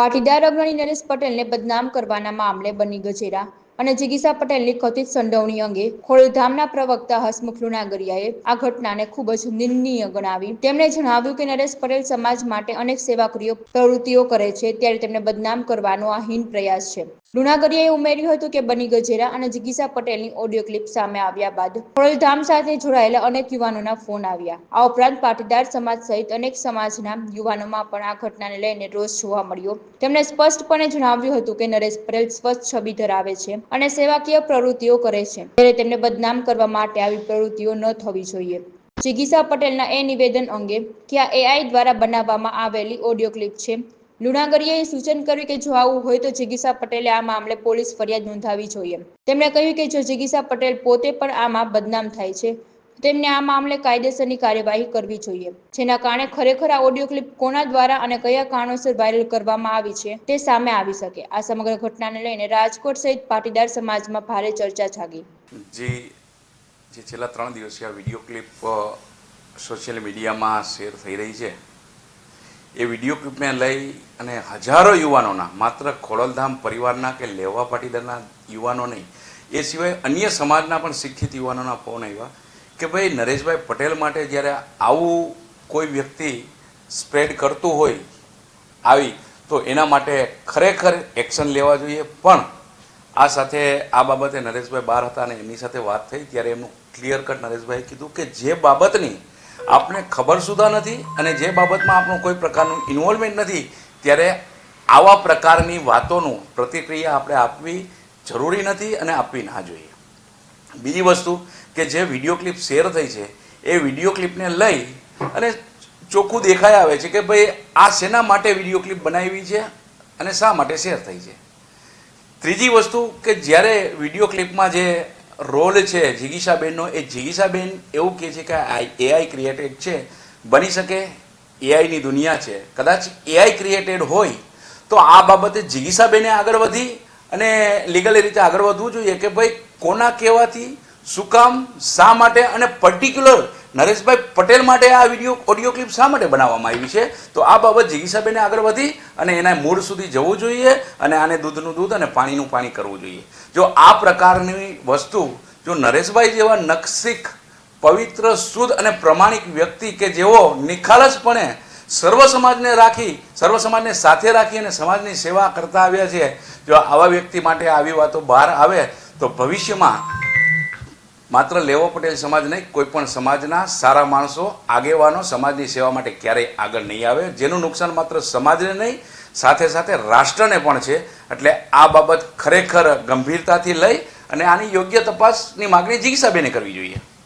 પાટીદાર અગ્રણી નરેશ પટેલને બદનામ કરવાના મામલે બની ગજેરા અને જિગીસા પટેલની કથિત સંડોવણી અંગે ખોડલધામના પ્રવક્તા હસમુખ લુણાગરિયાએ આ ઘટનાને ખૂબ જ નિંદનીય ગણાવી. તેમણે જણાવ્યું કે નરેશ પટેલ સમાજ માટે અનેક સેવાકીય પ્રવૃત્તિઓ કરે છે, ત્યારે તેમને બદનામ કરવાનો આ હીન પ્રયાસ છે. લુણાગરિયાએ ઉમેર્યું હતું કે બની ગજેરા અને જિગીસા પટેલની ઓડિયો ક્લિપ સામે આવ્યા બાદ ખોડલધામ સાથે જોડાયેલા અનેક યુવાનોના ફોન આવ્યા. આ ઉપરાંત પાટીદાર સમાજ સહિત અનેક સમાજના યુવાનોમાં પણ આ ઘટનાને લઈને રોષ જોવા મળ્યો. તેમણે સ્પષ્ટપણે જણાવ્યું હતું કે નરેશ પટેલ સ્વચ્છ છબી ધરાવે છે અને સેવાકીય પ્રવૃત્તિઓ કરે છે. ત્યારે તેમને બદનામ કરવા માટે આવી પ્રવૃત્તિઓ ન થવી જોઈએ. જિગીસા પટેલના એ નિવેદન અંગે કે આ એઆઈ દ્વારા બનાવવામાં આવેલી ઓડિયો ક્લિપ છે લુણાગરિયાએ સૂચન કર્યું કે જો આવું હોય તો જિગીસા પટેલે આ મામલે પોલીસ ફરિયાદ નોંધાવી જોઈએ. તેમણે કહ્યું કે જો જિગીસા પટેલ પોતે પણ આમાં બદનામ થાય છે, તેમને આ મામલે કાયદેસરની કાર્યવાહી કરવી જોઈએ. જેના કારણે ખરેખર આ ઓડિયો ક્લિપ કોના દ્વારા અને કયા કારણોસર વાયરલ કરવામાં આવી છે, તે સામે આવી શકે. આ સમગ્ર ઘટનાને લઈને રાજકોટ સહિત પાટીદાર સમાજમાં ભારે ચર્ચા જાગી. જે જે છેલ્લા ત્રણ દિવસથી આ વીડિયો ક્લિપ સોશિયલ મીડિયામાં શેર થઈ રહી છે એ વીડિયો ક્લિપને લઈ અને હજારો યુવાનોના, માત્ર ખોડલધામ પરિવારના કે લેવા પાટીદારના યુવાનો નહીં, એ સિવાય અન્ય સમાજના પણ શિક્ષિત યુવાનોના ફોન આવ્યા કે ભાઈ, નરેશભાઈ પટેલ માટે જ્યારે આવું કોઈ વ્યક્તિ સ્પ્રેડ કરતું હોય આવી, તો એના માટે ખરેખર એક્શન લેવા જોઈએ. પણ આ સાથે આ બાબતે નરેશભાઈ બહાર હતા અને એમની સાથે વાત થઈ, ત્યારે એમનું ક્લિયર કટ નરેશભાઈએ કીધું કે જે બાબતની આપને ખબર સુધા નથી અને જે બાબતમાં આપણું કોઈ પ્રકારનું ઇન્વોલ્વમેન્ટ નથી, ત્યારે આવા પ્રકારની વાતોનું પ્રતિક્રિયા આપણે આપવી જરૂરી નથી અને આપવી ના જોઈએ. બીજી વસ્તુ કે જે વીડિયો ક્લિપ શેર થઈ છે, એ વીડિયો ક્લિપને લઈ અને ચોખ્ખું દેખાઈ આવે છે કે ભાઈ આ શેના માટે વીડિયો ક્લિપ બનાવી છે અને શા માટે શેર થઈ છે. ત્રીજી વસ્તુ કે જ્યારે વીડિયો ક્લિપમાં જે રોલ છે જિગીશાબેનનો. એ જિગીશાબેન એવું કહે છે કે આ એઆઈ ક્રિએટેડ છે. બની શકે એઆઈની દુનિયા છે. કદાચ એઆઈ ક્રિએટેડ હોય તો આ બાબતે જિગીશાબેને આગળ વધી અને લીગલી રીતે આગળ વધવું જોઈએ કે ભાઈ કોના કહેવાથી, શું કામ, શા માટે અને પર્ટિક્યુલર નરેશભાઈ પટેલ માટે આ વીડિયો ઓડિયો ક્લિપ શા માટે બનાવવામાં આવી છે? તો આ બાબત જિગીસાબેને આગળ વધી અને એના મૂળ સુધી જવું જોઈએ અને આને દૂધનું દૂધ અને પાણીનું પાણી કરવું જોઈએ. જો આ પ્રકારની વસ્તુ, જો નરેશભાઈ જેવા નકશીખ પવિત્ર, શુદ્ધ અને પ્રમાણિક વ્યક્તિ કે જેઓ નિખાલસપણે સર્વ સમાજને રાખી, સર્વ સમાજને સાથે રાખી અને સમાજની સેવા કરતા આવ્યા છે, જો આવા વ્યક્તિ માટે આવી વાતો બહાર આવે, તો ભવિષ્યમાં માત્ર લેવો પટેલ સમાજ નહીં, કોઈ પણ સમાજના સારા માણસો, આગેવાનો સમાજની સેવા માટે ક્યારેય આગળ નહીં આવે. જેનું નુકસાન માત્ર સમાજને નહીં, સાથે સાથે રાષ્ટ્રને પણ છે. એટલે આ બાબત ખરેખર ગંભીરતાથી લઈ અને આની યોગ્ય તપાસની માગણી જિગીસાબેને કરવી જોઈએ.